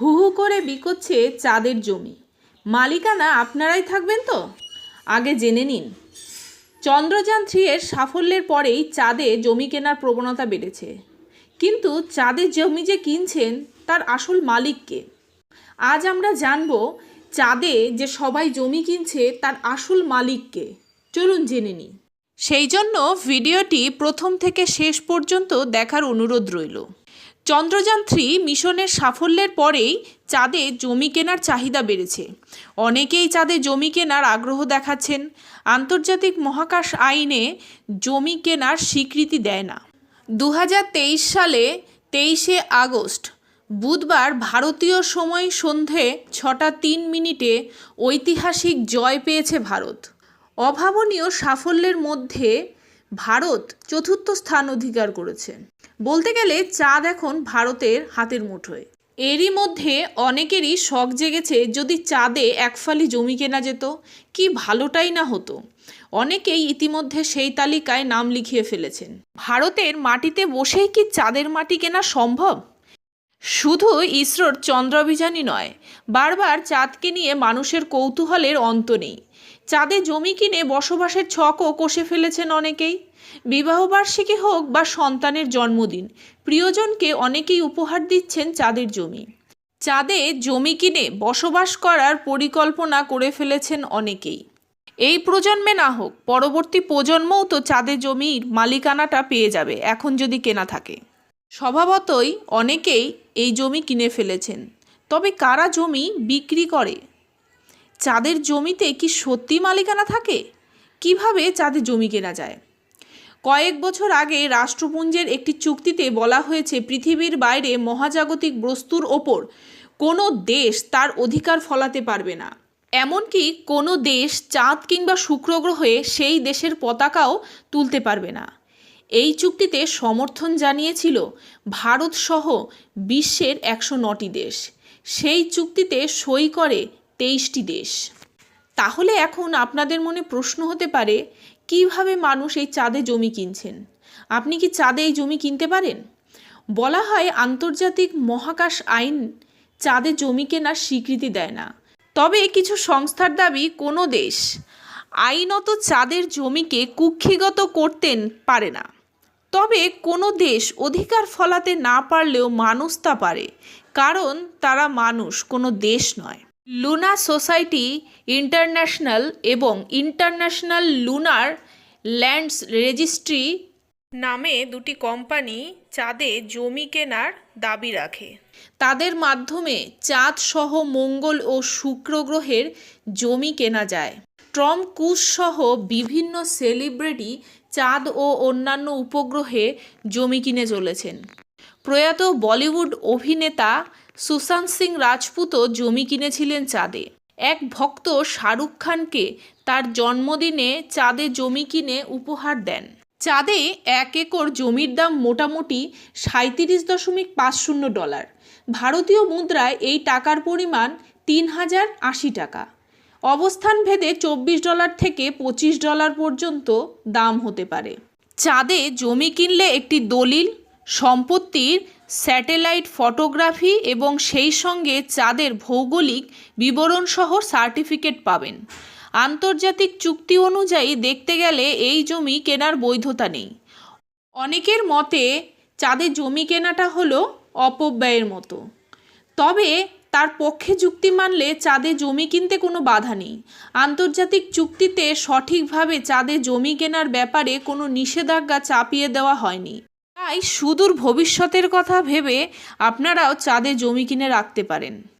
হু হু করে বিকোচ্ছে চাঁদের জমি। মালিকানা আপনারাই থাকবেন তো? আগে জেনে নিন। চন্দ্রযান থ্রি এর সাফল্যের পরেই চাঁদে জমি কেনার প্রবণতা বেড়েছে। কিন্তু চাঁদের জমি যে কিনছেন, তার আসল মালিককে আজ আমরা জানব চাঁদে যে সবাই জমি কিনছে, তার আসল মালিককে চলুন জেনে নিই। সেই জন্য ভিডিওটি প্রথম থেকে শেষ পর্যন্ত দেখার অনুরোধ রইল। চন্দ্রযান থ্রি মিশনের সাফল্যের পরেই চাঁদে জমি কেনার চাহিদা বেড়েছে। অনেকেই চাঁদে জমি কেনার আগ্রহ দেখাচ্ছেন। আন্তর্জাতিক মহাকাশ আইনে জমি কেনার স্বীকৃতি দেয় না। দু হাজার তেইশ সালে তেইশে আগস্ট, বুধবার ভারতীয় সময় সন্ধে ছটা তিন মিনিটে ঐতিহাসিক জয় পেয়েছে ভারত। অভাবনীয় সাফল্যের মধ্যে ভারত চতুর্থ স্থান অধিকার করেছে। বলতে গেলে চাঁদ এখন ভারতের হাতের মুঠোয়। এরই মধ্যে অনেকেরই শখ জেগেছে যদি চাঁদে একফালি জমি কেনা যেত, কি ভালোটাই না হতো। অনেকেই ইতিমধ্যে সেই তালিকায় নাম লিখিয়ে ফেলেছেন। ভারতের মাটিতে বসেই কি চাঁদের মাটি কেনা সম্ভব? শুধু ইসরোর চন্দ্রাভিযানই নয়, বারবার চাঁদকে নিয়ে মানুষের কৌতূহলের অন্ত নেই। চাঁদে জমি কিনে বসবাসের ছকও কষে ফেলেছেন অনেকেই। বিবাহবার্ষিকী হোক বা সন্তানের জন্মদিন, প্রিয়জনকে অনেকেই উপহার দিচ্ছেন চাঁদের জমি। চাঁদে জমি কিনে বসবাস করার পরিকল্পনা করে ফেলেছেন অনেকেই। এই প্রজন্মে না হোক, পরবর্তী প্রজন্মও তো চাঁদে জমির মালিকানাটা পেয়ে যাবে, এখন যদি কেনা থাকে। স্বভাবতই অনেকেই এই জমি কিনে ফেলেছেন। তবে কারা জমি বিক্রি করে? চাঁদের জমিতে কি সত্যি মালিকানা থাকে? কীভাবে চাঁদে জমি কেনা যায়? কয়েক বছর আগে রাষ্ট্রপুঞ্জের একটি চুক্তিতে বলা হয়েছে, পৃথিবীর বাইরে মহাজাগতিক বস্তুর ওপর কোনো দেশ তার অধিকার ফলাতে পারবে না। এমনকি কোনো দেশ চাঁদ কিংবা শুক্র গ্রহে সেই দেশের পতাকাও তুলতে পারবে না। এই চুক্তিতে সমর্থন জানিয়েছিল ভারত সহ বিশ্বের একশো নটি দেশ। সেই চুক্তিতে সই করে তেইশটি দেশ। তাহলে এখন আপনাদের মনে প্রশ্ন হতে পারে, কীভাবে মানুষ এই চাঁদে জমি কিনছেন? আপনি কি চাঁদে এই জমি কিনতে পারেন? বলা হয় আন্তর্জাতিক মহাকাশ আইন চাঁদে জমি কেনার স্বীকৃতি দেয় না। তবে কিছু সংস্থার দাবি, কোনো দেশ আইনত চাঁদের জমিকে কুক্ষিগত করতেন পারে না। তবে কোনো দেশ অধিকার ফলাতে না পারলেও মানুষ তা পারে, কারণ তারা মানুষ, কোনো দেশ নয়। লুনা সোসাইটি ইন্টারন্যাশনাল এবং ইন্টারন্যাশনাল লুনার ল্যান্ডস রেজিস্ট্রি নামে দুটি কোম্পানি চাঁদে জমি কেনার দাবি রাখে। তাদের মাধ্যমে চাঁদ সহ মঙ্গল ও শুক্র গ্রহের জমি কেনা যায়। ট্রম কুশ সহ বিভিন্ন সেলিব্রিটি চাঁদ ও অন্যান্য উপগ্রহে জমি কিনে চলেছেন। প্রয়াত বলিউড অভিনেতা সুশান্ত সিং রাজপুতও জমি কিনেছিলেন চাঁদে। এক ভক্ত শাহরুখ খানকে তার জন্মদিনে চাঁদে জমি কিনে উপহার দেন। চাঁদে এক একর জমির দাম মোটামুটি সাঁত্রিশ দশমিক পাঁচ শূন্য ডলার। ভারতীয় মুদ্রায় এই টাকার পরিমাণ তিন হাজার আশি টাকা। অবস্থান ভেদে চব্বিশ ডলার থেকে পঁচিশ ডলার পর্যন্ত দাম হতে পারে। চাঁদে জমি কিনলে একটি দলিল, সম্পত্তির স্যাটেলাইট ফটোগ্রাফি এবং সেই সঙ্গে চাঁদের ভৌগোলিক বিবরণসহ সার্টিফিকেট পাবেন। আন্তর্জাতিক চুক্তি অনুযায়ী দেখতে গেলে এই জমি কেনার বৈধতা নেই। অনেকের মতে, চাঁদে জমি কেনাটা হলো অপব্যয়ের মতো। তবে তার পক্ষে যুক্তি মানলে চাঁদে জমি কিনতে কোনো বাধা নেই। আন্তর্জাতিক চুক্তিতে সঠিকভাবে চাঁদে জমি কেনার ব্যাপারে কোনো নিষেধাজ্ঞা চাপিয়ে দেওয়া হয়নি। তাই সুদূর ভবিষ্যতের কথা ভেবে আপনারাও চাঁদে জমি কিনে রাখতে পারেন।